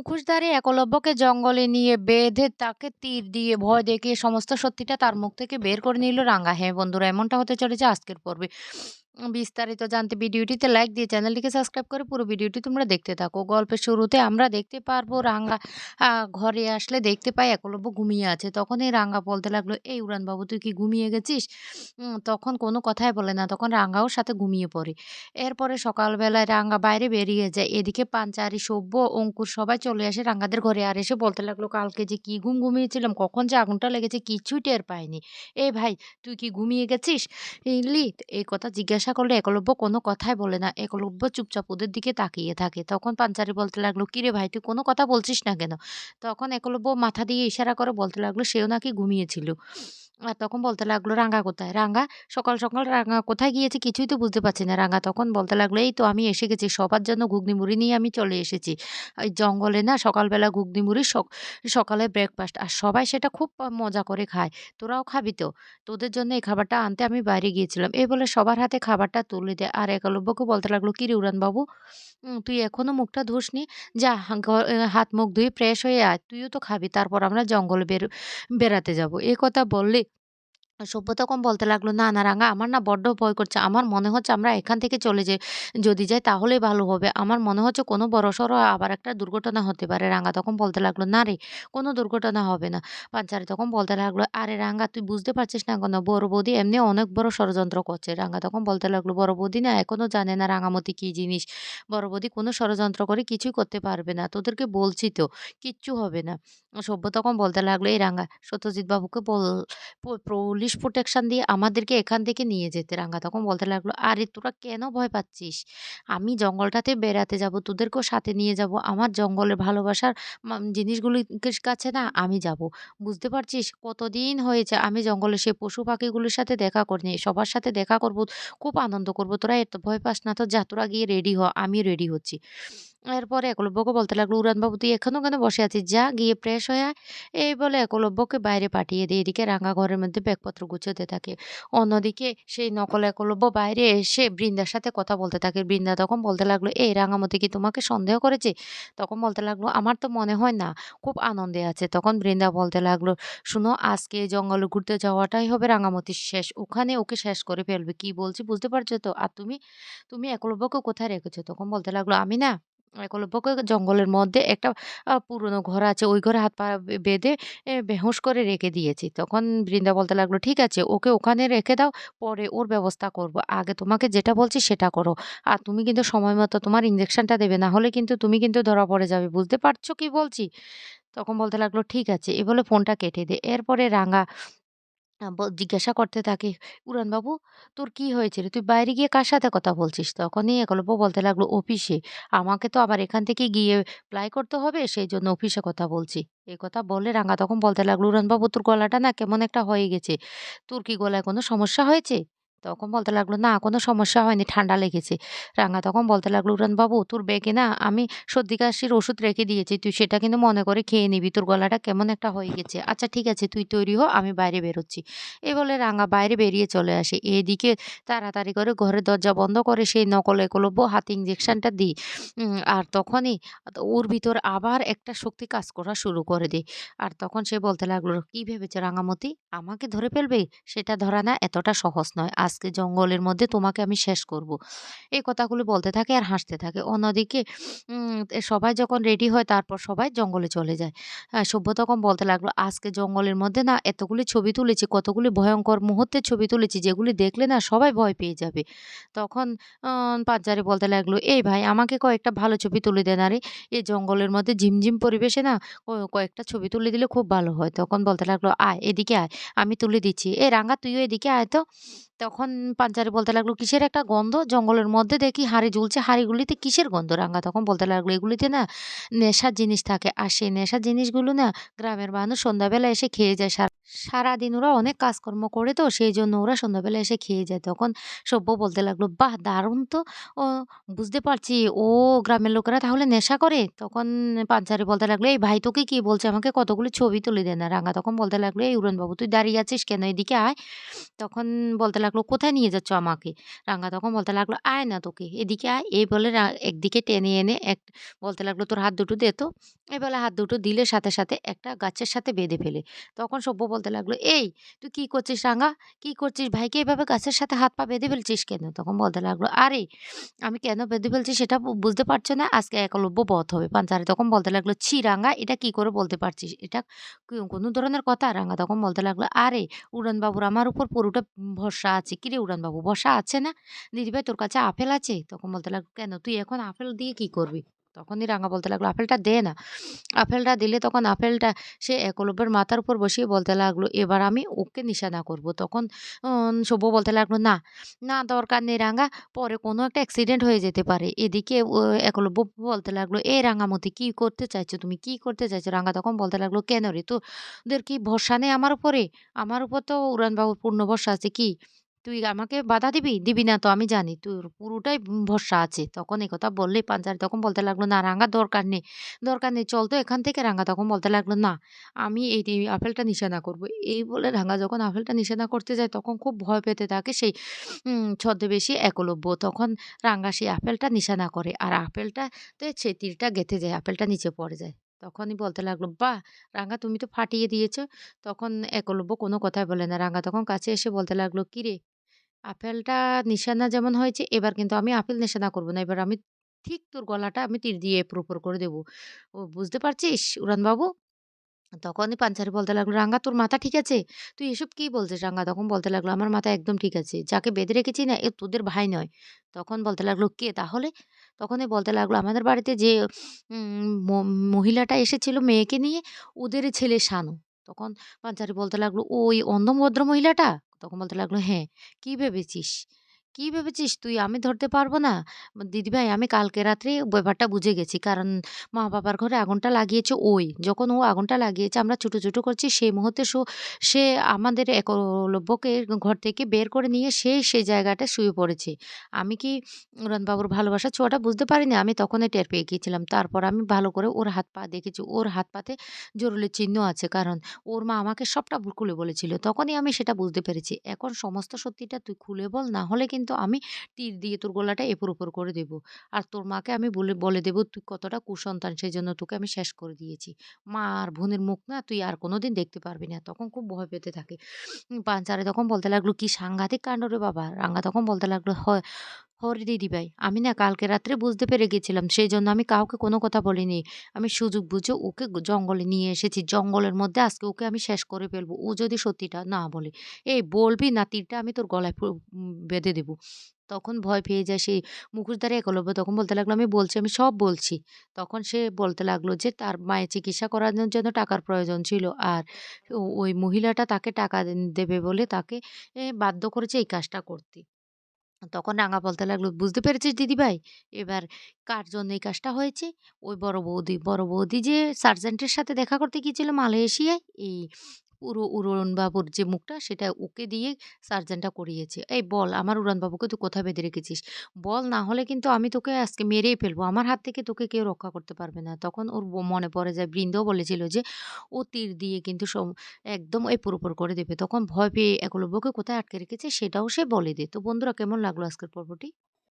মুখোশধারী একলব্যকে জঙ্গলে নিয়ে বেঁধে তাকে তীর দিয়ে ভয় দেখিয়ে সমস্ত সত্যিটা তার মুখ থেকে বের করে নিল রাঙ্গা হ্যাঁ বন্ধুরা, এমনটা হতে চলেছে আজকের পর্বে। বিস্তারিত জানতে ভিডিওটিতে লাইক দিয়ে চ্যানেলটিকে সাবস্ক্রাইব করে পুরো ভিডিওটি তোমরা দেখতে থাকো। গল্পের শুরুতে আমরা দেখতে পারব রাঙ্গা ঘরে আসলে দেখতে পাই একলব্য ঘুমিয়ে আছে। তখন এই রাঙ্গা বলতে লাগল, এই উড়ানবাবু, তুই কি ঘুমিয়ে গেছিস? তখন কোনো কথাই বলে না। তখন রাঙ্গাও সাথে ঘুমিয়ে পড়ে। এরপরে সকালবেলায় রাঙ্গা বাইরে বেরিয়ে যায়। এদিকে পাঞ্চারি, সভ্য, অঙ্কুর সবাই চলে আসে রাঙ্গাদের ঘরে আর এসে বলতে লাগল, কালকে যে কি ঘুম ঘুমিয়েছিলাম, কখন যে আগুনটা লেগেছে কিছুই টের পায়নি এ ভাই, তুই কি ঘুমিয়ে গেছিস? এই কথা জিজ্ঞাসা করলে একলব্য কোনো কথাই বলে না। একলব্য চুপচাপ ওদের দিকে তাকিয়ে থাকে। তখন পাঞ্চারি বলতে লাগল, কিরে ভাই, তুই কোনো কথা বলছিস না কেন? তখন একলব্য মাথা দিয়ে ইশারা করে বলতে লাগল, সেও নাকি ঘুমিয়েছিল। আর তখন বলতে লাগল রাঙ্গা কোথায়? রাঙ্গা সকাল সকাল রাঙ্গা কোথায় গিয়েছে কিছুই তো বুঝতে পারছি না। রাঙ্গা তখন বলতে লাগল, এই তো আমি এসে গেছি। সবার জন্য ঘুগনি মুড়ি নিয়ে আমি চলে এসেছি। এই জঙ্গলে না সকালবেলা ঘুগনি মুড়ি সক- সকালে ব্রেকফাস্ট আর সবাই সেটা খুব মজা করে খায়। তোরাও খাবি তো? তোদের জন্য এই খাবারটা আনতে আমি বাইরে গিয়েছিলাম। এই বলে সবার হাতে খাবারটা তুলে দেয় আর একলব্যকে বলতে লাগল, কি উড়ান বাবু তুই এখনও মুখটা ধুসনি? যা, ঘ- হাত মুখ ধুয়ে ফ্রেশ হয়ে আয়। তুইও তো খাবি, তারপর আমরা জঙ্গলে বের, বেড়াতে যাব। এই কথা বললে সভ্য তখন বলতে লাগল, না না, রাঙা, আমার না বড্ড ভয় করছে। আমার মনে হচ্ছে আমরা এখান থেকে চলে যাই যদি যাই তাহলে ভালো হবে। আমার মনে হচ্ছে কোনো বড়সড় আবার একটা দুর্ঘটনা হতে পারে। রাঙা তখন বলতে লাগল, না রে, কোনো দুর্ঘটনা হবে না। পাঞ্চারি তখন বলতে লাগল, আরে রাঙা, তুই বুঝতে পারছিস না কেন? বড় বৌদি এমনি অনেক বড় ষড়যন্ত্র করছে। রাঙা তখন বলতে লাগল, বড় বৌদি না এখনও জানে না রাঙামতি কী জিনিস। বড় বৌদি কোনো ষড়যন্ত্র করে কিছুই করতে পারবে না। তোদেরকে বলছি তো, কিচ্ছু হবে না। সভ্য তখন বলতে লাগল, এই রাঙা, সত্যজিৎ বাবুকে বল, প- পুলিশ প্রোটেকশন দিয়ে আমাদেরকে এখান থেকে নিয়ে যেতে। রাঙা তখন বলতে লাগল, আরে, তোরা কেন ভয় পাচ্ছিস? আমি জঙ্গলটাতে বেড়াতে যাব, তোদেরকেও সাথে নিয়ে যাব। আমার জঙ্গলের ভালোবাসার জিনিসগুলির কাছে না, আমি যাব। বুঝতে পারছিস? কতদিন হয়েছে আমি জঙ্গলে সে পশু পাখিগুলির সাথে দেখা করিনি সবার সাথে দেখা করব, খুব আনন্দ করব। তোরা এত ভয় পাস না তো যা, তোরা গিয়ে রেডি হ আমি রেডি হচ্ছি। এরপরে একলব্যকে বলতে লাগল উড়ানবাবু তুই এখনও কেন বসে আছিস? যা, গিয়ে ফ্রেশ হয়ে এই বলে একলব্যকে বাইরে পাঠিয়ে দিয়ে এদিকে রাঙা ঘরের মধ্যে ব্যাগপত্র গুছোতে থাকে। অন্যদিকে সেই নকল একলব্য বাইরে এসে বৃন্দার সাথে কথা বলতে থাকে। বৃন্দা তখন বলতে লাগল এই রাঙামতি কি তোমাকে সন্দেহ করেছে? তখন বলতে লাগল, আমার তো মনে হয় না, খুব আনন্দে আছে। তখন বৃন্দা বলতে লাগল, শুনো, আজকে জঙ্গলে ঘুরতে যাওয়াটাই হবে রাঙামতির শেষ। ওখানে ওকে শেষ করে ফেলবে। কি বলছি বুঝতে পারছ তো? আর তুমি তুমি একলব্যকে কোথায় রেখেছো? তখন বলতে লাগল, আমি না একলব্যকে জঙ্গলের মধ্যে একটা পুরনো ঘর আছে। ওই ঘরে হাত পা বেঁধে এ বেহুঁশ করে রেখে দিয়েছি। তখন বৃন্দা বলতে লাগল, "ঠিক আছে, ওকে ওখানে রেখে দাও। পরে ওর ব্যবস্থা করব। আগে তোমাকে যেটা বলছি সেটা করো। আর তুমি কিন্তু সময় মতো তোমার ইনজেকশনটা দেবে। না হলে কিন্তু তুমি কিন্তু ধরা পড়ে যাবে। বুঝতে পারছ কি বলছি?" তখন বলতে লাগল, "ঠিক আছে।" এ বলে ফোনটা কেটে দে এরপরে রাঙা জিজ্ঞাসা করতে থাকে, "উড়ানবাবু তোর কি হয়েছে রে? তুই বাইরে গিয়ে কার সাথে কথা বলছিস?" তখনই একলব্য বলতে লাগল, "অফিসে। আমাকে তো আবার এখান থেকে গিয়ে প্লাই করতে হবে, সেই জন্য অফিসে কথা বলছি।" এ কথা বলে রাঙা তখন বলতে লাগল, "উড়ানবাবু তোর গলাটা না কেমন একটা হয়ে গেছে। তোর কি গলায় কোনো সমস্যা হয়েছে?" তখন বলতে লাগল, "না কোনো সমস্যা হয়নি, ঠান্ডা লেগেছে।" রাঙা তখন বলতে লাগল, "উড়ানবাবু তোর ব্যাগে না আমি সর্দি কাশির ওষুধ রেখে দিয়েছি। তুই সেটা কিন্তু মনে করে খেয়ে নিবি। তোর গলাটা কেমন একটা হয়ে গেছে। আচ্ছা ঠিক আছে তুই তৈরি হ, আমি বাইরে বেরোচ্ছি।" এই বলে রাঙা বাইরে বেরিয়ে চলে আসে। এদিকে তাড়াতাড়ি করে ঘরের দরজা বন্ধ করে সেই নকল একলব্য হাতে ইঞ্জেকশনটা দিই। আর তখনই ওর ভিতর আবার একটা শক্তি কাজ করা শুরু করে দেয়। আর তখন সে বলতে লাগল, "কি ভেবেছে রাঙামতি? আমাকে ধরে ফেলবে? সেটা ধরা না এতটা সহজ নয়। আজকে জঙ্গলের মধ্যে তোমাকে আমি শেষ করব।" এই কথাগুলো বলতে থাকে আর হাসতে থাকে। অন্যদিকে সবাই যখন রেডি হয় তারপর সবাই জঙ্গলে চলে যায়। আ সভ্য তখন বলতে লাগল, "আজকে জঙ্গলের মধ্যে না এতগুলি ছবি তুলেছি, কতগুলি ভয়ঙ্কর মুহূর্তের ছবি তুলেছি যেগুলি দেখলে না সবাই ভয় পেয়ে যাবে।" তখন পাঞ্চারি বলতে লাগল, "এই ভাই আমাকে কয়েকটা ভালো ছবি তুলে দে না রে। এই জঙ্গলের মধ্যে ঝিমঝিম পরিবেশে না কয়েকটা ছবি তুলে দিলে খুব ভালো হয়।" তখন বলতে লাগল, "আয় এদিকে আয়, আমি তুলে দিচ্ছি। এ রাঙা তুইও এদিকে আয় তো।" তখন পাঞ্চারি বলতে লাগল, "কিসের একটা গন্ধ? জঙ্গলের মধ্যে দেখি হাঁড়ি ঝুলছে। হাঁড়িগুলিতে কিসের গন্ধ?" রাঙা তখন বলতে লাগল, "এগুলিতে না নেশার জিনিস থাকে। আর সেই নেশার জিনিসগুলো না গ্রামের মানুষ সন্ধ্যাবেলা এসে খেয়ে যায়। সারা সারাদিন ওরা অনেক কাজকর্ম করে তো সেই জন্য ওরা সন্ধ্যাবেলা এসে খেয়ে যায়। তখন সভ্য বলতে লাগল, "বাহ! দারুণ তো! ও বুঝতে পারছি ও গ্রামের লোকেরা তাহলে নেশা করে?" তখন পাঞ্চারি বলতে লাগল, "এই ভাই তোকে কে বলছে? আমাকে কতগুলো ছবি তুলে দেয় না।" রাঙা তখন বলতে লাগল, "এই উড়ানবাবু তুই দাঁড়িয়ে আছিস কেন? এদিকে আয়।" তখন বলতে লাগল, "কোথায় নিয়ে যাচ্ছ আমাকে?" রাঙা তখন বলতে লাগল, "আয় না তোকে, এদিকে আয়।" এই বলে একদিকে টেনে এনে এক বলতে লাগল, "তোর হাত দুটো দে তো।" এই বলে হাত দুটো দিলে সাথে, সাথে একটা গাছের সাথে বেঁধে ফেলে। তখন সব্য বলতে লাগল, "এই তুই কি করছিস রাঙা? কি করছিস? ভাইকে এভাবে গাছের সাথে হাত পা বেঁধে ফেলছিস কেন?" তখন বলতে লাগল, "আরে আমি কেন বেঁধে ফেলছি সেটা বুঝতে পারছ না? আজকে একলব্য বধ হবে।" পাঞ্চারি তখন বলতে লাগল, "ছি রাঙা এটা কি করে বলতে পারছিস? এটা কোনো ধরনের কথা?" রাঙা তখন বলতে লাগল, "আরে উড়ানবাবুর আমার উপর পুরোটা ভরসা আছে। কিরে উড়ানবাবু ভরসা আছে না? দিদিভাই তোর কাছে আপেল আছে?" তখন বলতে লাগল, "কেন তুই এখন আপেল দিয়ে কি করবি?" তখনই রাঙা বলতে লাগল, "আপেলটা দে না।" আপেলটা দিলে তখন আপেলটা সে একলব্যের মাথার উপর বসিয়ে বলতে লাগল, "এবার আমি ওকে নিশানা করব।" তখন সব্য বলতে লাগল, "না, না দরকার নেই রাঙা, পরে কোনো একটা অ্যাক্সিডেন্ট হয়ে যেতে পারে।" এদিকে একলব্য বলতে লাগল, এ রাঙামতি কি করতে চাইছো তুমি? কি করতে চাইছো?" রাঙা তখন বলতে লাগল, "কেন রে তোদের কি ভরসা নেই আমার উপরে? আমার উপর তো উড়ানবাবুর পূর্ণ ভরসা আছে। কি তুই আমাকে বাধা দিবি? দিবি না তো আমি জানি। তোর পুরোটাই ভরসা আছে।" তখন এই কথা বললেই পাঞ্চারি তখন বলতে লাগল, "না রাঙা দরকার নেই, দরকার নেই। চল তো এখান থেকে।" রাঙা তখন বলতে লাগল, "না, আমি এই আপেলটা নিশানা করব।" এই বলে রাঙা যখন আপেলটা নিশানা করতে যায় তখন খুব ভয় পেতে থাকে সেই ছদ্মবেশী একলব্য। তখন রাঙা সেই আপেলটা নিশানা করে। আর আপেলটাতে সেই তীরটা গেঁথে যায়। আপেলটা নিচে পড়ে যায়। তখনই বলতে লাগল, "বাহ! রাঙা তুমি তো ফাটিয়ে দিয়েছ।" তখন একলব্য কোনো কথাই বলে না। রাঙা তখন কাছে এসে বলতে লাগল, "কিরে আপেলটা নিশানা যেমন হয়েছে এবার কিন্তু আমি আপেল নিশানা করব না। এবার আমি ঠিক তোর গলাটা আমি তীর দিয়ে এপুর ওপর করে দেব। ও বুঝতে পারছিস উড়ানবাবু?" তখনই পাঞ্চারি বলতে লাগল, "রাঙা তোর মাথা ঠিক আছে? তুই এসব কি বলছিস?" রাঙা তখন বলতে লাগল, "আমার মাথা একদম ঠিক আছে। যাকে বেঁধে রেখেছি না এ তোদের ভাই নয়।" তখন বলতে লাগল, "কে তাহলে?" তখনই বলতে লাগল, "আমাদের বাড়িতে যে মহিলাটা এসেছিল মেয়েকে নিয়ে ওদেরই ছেলে শানু।" তখন পাঞ্চারি বলতে লাগল, "ওই অন্ধ ভদ্র মহিলাটা?" তখন বলতে লাগল, "হ্যাঁ, কি ভেবেছিস? কি ভেবেছিস তুই আমি ধরতে পারব না? দিদিভাই, আমি কালকে রাত্রে ব্যাপারটা বুঝে গেছি। কারণ মা-বাবার ঘরে আগুনটা লাগিয়েছে ওই। যখন ও আগুনটা লাগিয়েছে, আমরা ছুটো-ছুটো করছি, সেই মুহূর্তে সো, সে আমাদের একলব্যকে ঘর থেকে বের করে নিয়ে সে সেই জায়গাটায় শুয়ে পড়েছে। আমি কি উড়ানবাবুর ভালোবাসার ছোঁয়াটা বুঝতে পারিনি। আমি তখনই টের পেয়ে গিয়েছিলাম। তারপর আমি ভালো করে ওর হাত-পা দেখেছি। ওর হাত-পাতে জরুলের চিহ্ন আছে। কারণ ওর মা আমাকে সবটা খুলে বলেছিল। তখনই আমি সেটা বুঝতে পেরেছি। এখন সমস্ত সত্যিটা তুই খুলে বল। না হলে কিন্তু আমি তীর দিয়ে তোর গলাটা এপর ওপর করে দেব। আর তোর মাকে আমি বলে বলে দেবো তুই কতটা কুসন্তান সেই জন্য তোকে আমি শেষ করে দিয়েছি। মা আর বোনের মুখ না তুই আর কোনো দিন দেখতে পারবি না। তখন খুব ভয় পেতে থাকে। পাঞ্চারে তখন বলতে লাগল, "কি সাংঘাতিক কাণ্ড রে বাবা!" রাঙা তখন বলতে লাগল, "হ হরে দিদিভাই আমি না কালকে রাত্রে বুঝতে পেরে গেছিলাম। সেই জন্য আমি কাউকে কোনো কথা বলিনি। আমি সুযোগ বুঝে ওকে জঙ্গলে নিয়ে এসেছি। জঙ্গলের মধ্যে আজকে ওকে আমি শেষ করে ফেলব। ও যদি সত্যিটা না বলে। এই বলবি না তীরটা আমি তোর গলায় বেঁধে দেবো তখন ভয় পেয়ে যায় সেই মুখোশধারী একলব্য তখন বলতে লাগল, "আমি বলছি, আমি সব বলছি।" তখন সে বলতে লাগল যে তার মায়ের চিকিৎসা করানোর জন্য টাকার প্রয়োজন ছিল। আর ওই মহিলাটা তাকে টাকা দেবে বলে তাকে বাধ্য করেছে এই কাজটা করতে। তখন রাঙা বলতে লাগল, "বুঝতে পেরেছিস দিদিভাই? এবার কার জন্য এই কাজটা হয়েছে? ওই বড় বৌদি। বড় বৌদি যে সার্জেন্টের সাথে দেখা করতে গিয়েছিল মালয়েশিয়ায়, এই পুরো উড়নবাবুর যে মুখটা, সেটা ওকে দিয়ে সার্জেনটা করিয়েছে। এই বল, আমার উড়ানবাবুকে তুই কোথায় বেঁধে রেখেছিস? বল, না হলে কিন্তু আমি তোকে আজকে মেরেই ফেলব। আমার হাত থেকে তোকে কেউ রক্ষা করতে পারবে না।" তখন ওর মনে পড়ে যায়, বৃন্দাও বলেছিল যে, ও তীর দিয়ে কিন্তু সম, একদম এপুর ওপর করে দেবে। তখন ভয় পেয়ে একলব্যকে কোথায় আটকে রেখেছে, সেটাও সে বলে দে তো বন্ধুরা, কেমন লাগল আজকের পর্বটি?